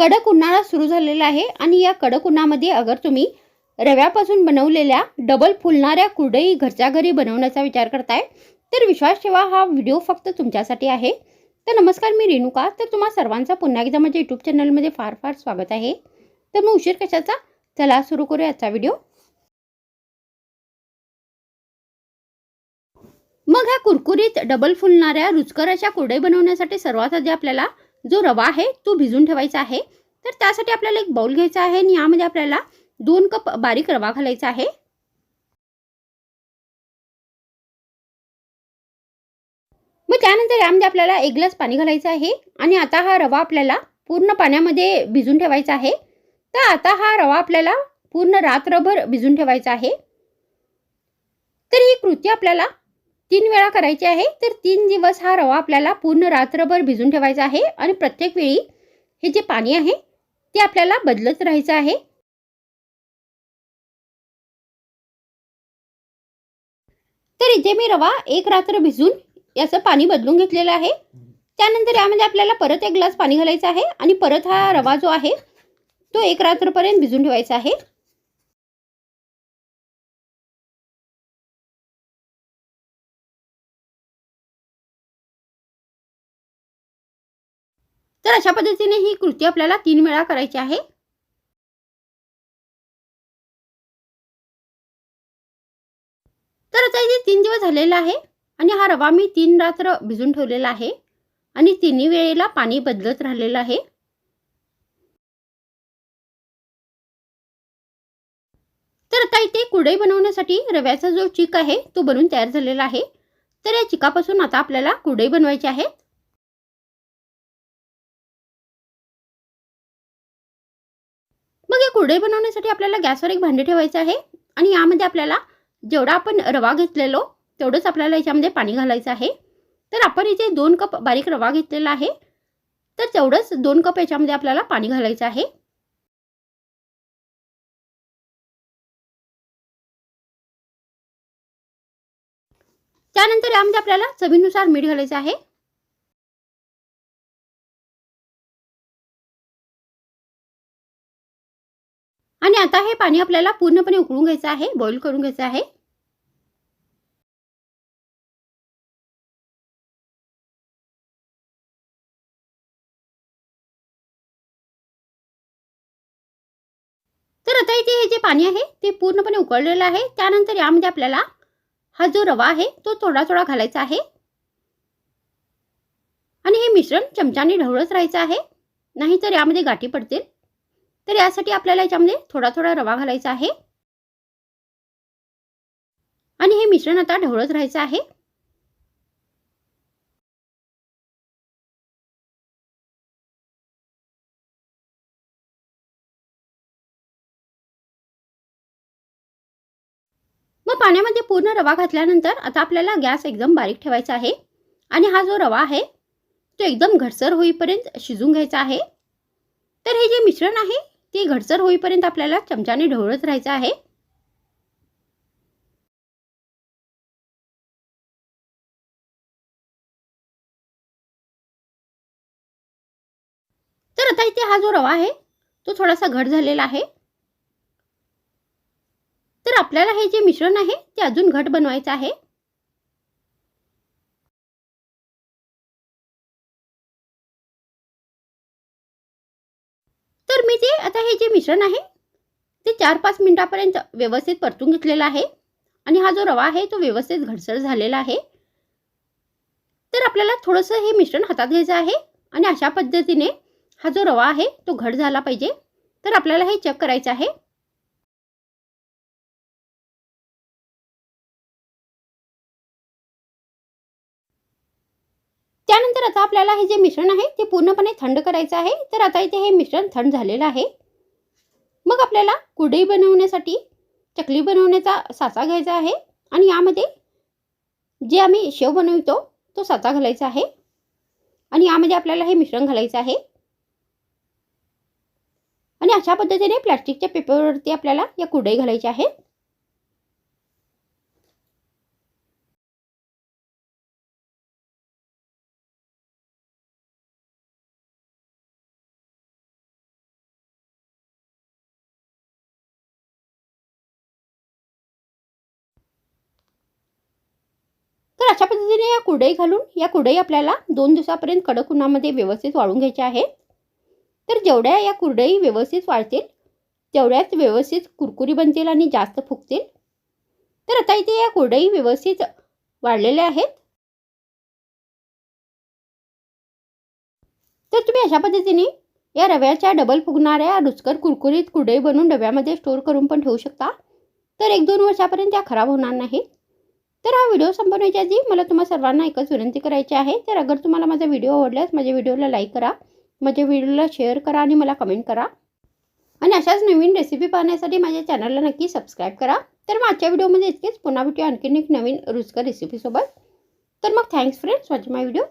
कडक उन्हाळा सुरू झालेला आहे आणि या कडक उन्हामध्ये अगर तुम्ही रव्यापासून बनवलेल्या डबल फुलणाऱ्या कुरडई घरच्या घरी बनवण्याचा विचार करताय तर विश्वास ठेवा हा व्हिडिओ फक्त तुमच्यासाठी आहे. तर नमस्कार मी रेणुका. तर तुम्हा सर्वांचा पुन्हा एकदा माझ्या यूट्यूब चॅनलमध्ये फार फार स्वागत आहे. तर मग उशीर कशाचा? चला सुरू करूया आजचा व्हिडिओ मग ह्या कुरकुरीत डबल फुलणाऱ्या रुचकर अशा कुरडई बनवण्यासाठी सर्वात आधी आपल्याला जो रवा आहे तो भिजून ठेवायचा आहे. तर त्यासाठी आपल्याला एक बाउल घ्यायचा आहे आणि यामध्ये आपल्याला दोन कप बारीक रवा घालायचा आहे. मग त्यानंतर यामध्ये आपल्याला एक ग्लास पाणी घालायचं आहे आणि आता हा रवा आपल्याला पूर्ण पाण्यामध्ये भिजून ठेवायचा आहे. तर आता हा रवा आपल्याला पूर्ण रात्रभर भिजून ठेवायचा आहे. तर ही कृती आपल्याला तीन वेळा करायची आहे तर तीन दिवस हा रवा आपल्याला पूर्ण रात्रभर भिजून ठेवायचा आहे आणि प्रत्येक वेळी हे जे पाणी आहे ते आपल्याला बदलत राहायचं आहे. तर इथे मी रवा एक रात्र भिजून याचं पाणी बदलून घेतलेलं आहे. त्यानंतर यामध्ये आपल्याला परत एक ग्लास पाणी घालायचं आहे आणि परत हा रवा जो आहे तो एक रात्रपर्यंत भिजून ठेवायचा आहे. तर अशा पद्धतीने ही कृती आपल्याला तीन वेळा करायची आहे. तर आता इथे तीन दिवस झालेला आहे आणि हा रवा मी तीन रात्र भिजून ठेवलेला आहे आणि तिन्ही वेळेला पाणी बदलत राहिलेलं आहे. तर आता इथे कुडई बनवण्यासाठी रव्याचा जो चिक आहे तो बनवून तयार झालेला आहे. तर या चिकापासून आता आपल्याला कुडई बनवायची आहेत मग या कुरडई बनवण्यासाठी आपल्याला गॅसवर एक भांडे ठेवायचं आहे आणि यामध्ये आपल्याला जेवढा आपण रवा घेतलेलो तेवढंच आपल्याला याच्यामध्ये पाणी घालायचं आहे. तर आपण इथे दोन कप बारीक रवा घेतलेला आहे. तर तेवढंच दोन कप याच्यामध्ये आपल्याला पाणी घालायचं आहे. त्यानंतर यामध्ये आपल्याला चवीनुसार मीठ घालायचं आहे. आणि आता हे पाणी आपल्याला पूर्णपणे उकळून घ्यायचं आहे बॉईल करून घ्यायचं आहे. तर आता इथे हे जे पाणी आहे ते पूर्णपणे उकळलेलं आहे. त्यानंतर यामध्ये आपल्याला हा जो रवा आहे तो थोडा थोडा घालायचा आहे. आणि हे मिश्रण चमच्याने ढवळत राहायचं आहे. नाहीतर यामध्ये गाठी पडतील. तर यासाठी आपल्याला याच्यामध्ये थोडा थोडा रवा घालायचा आहे. आणि हे मिश्रण आता ढवळत राहायचं आहे. मग पाण्यामध्ये पूर्ण रवा घातल्यानंतर आता आपल्याला गॅस एकदम बारीक ठेवायचा आहे. आणि हा जो रवा आहे तो एकदम घटसर होईपर्यंत शिजून घ्यायचा आहे. तर हे जे मिश्रण आहे ते घटसर होईपर्यंत आपल्याला चमच्याने ढवळत राहायचं आहे. तर आता इथे हा जो रवा आहे तो थोडासा घट झालेला आहे. तर आपल्याला हे जे मिश्रण आहे ते अजून घट बनवायचं आहे. हे जे मिश्रण आहे ते चार पाच मिनिटापर्यंत व्यवस्थित परतून घेतलेलं आहे. आणि हा जो रवा आहे तो व्यवस्थित घडसर झालेला आहे. तर आपल्याला थोडंसं हे मिश्रण हातात घ्यायचं आहे. आणि अशा पद्धतीने हा जो रवा आहे तो घट झाला पाहिजे. तर आपल्याला हे चेक करायचं आहे. त्यानंतर आता आपल्याला हे जे मिश्रण आहे ते पूर्णपणे थंड करायचं आहे. तर आता इथे हे मिश्रण थंड झालेलं आहे. मग आपल्याला कुडई बनवण्यासाठी चकली बनवण्याचा साचा घ्यायचा आहे आणि यामध्ये जे आम्ही शेव बनवतो तो साचा घालायचा आहे. आणि यामध्ये आपल्याला हे मिश्रण घालायचं आहे. आणि अशा पद्धतीने प्लॅस्टिकच्या पेपरवरती आपल्याला या कुडई घालायच्या आहेत. तर अशा पद्धतीने या कुरडई घालून या कुरडई आपल्याला दोन दिवसापर्यंत कडक उन्हामध्ये व्यवस्थित वाळून घ्यायच्या आहेत तर जेवढ्या या कुरडई व्यवस्थित वाळतील तेवढ्याच व्यवस्थित कुरकुरी बनतील आणि जास्त फुगतील. तर आता इथे या कुरडई व्यवस्थित वाढलेल्या आहेत. तर तुम्ही अशा पद्धतीने या रव्याच्या डबल फुगणाऱ्या रुचकर कुरकुरीत कुरडई बनवून डब्यामध्ये स्टोअर करून पण ठेवू शकता. तर एक दोन वर्षापर्यंत त्या खराब होणार नाहीत. तर हा व्हिडिओ संपवण्याच्या आधी मला तुम्हा सर्वांना एकच विनंती करायची आहे. तर अगर तुम्हाला माझा व्हिडिओ आवडल्यास माझ्या व्हिडिओला लाईक करा माझ्या व्हिडिओला शेअर करा आणि मला कमेंट करा. आणि अशाच नवीन रेसिपी पाहण्यासाठी माझ्या चॅनलला नक्की सबस्क्राईब करा. तर मागच्या व्हिडिओमध्ये इतकेच. पुन्हा भेटूया आणखीन एक नवीन रुचकर रेसिपीसोबत तर मग thanks friends watch my video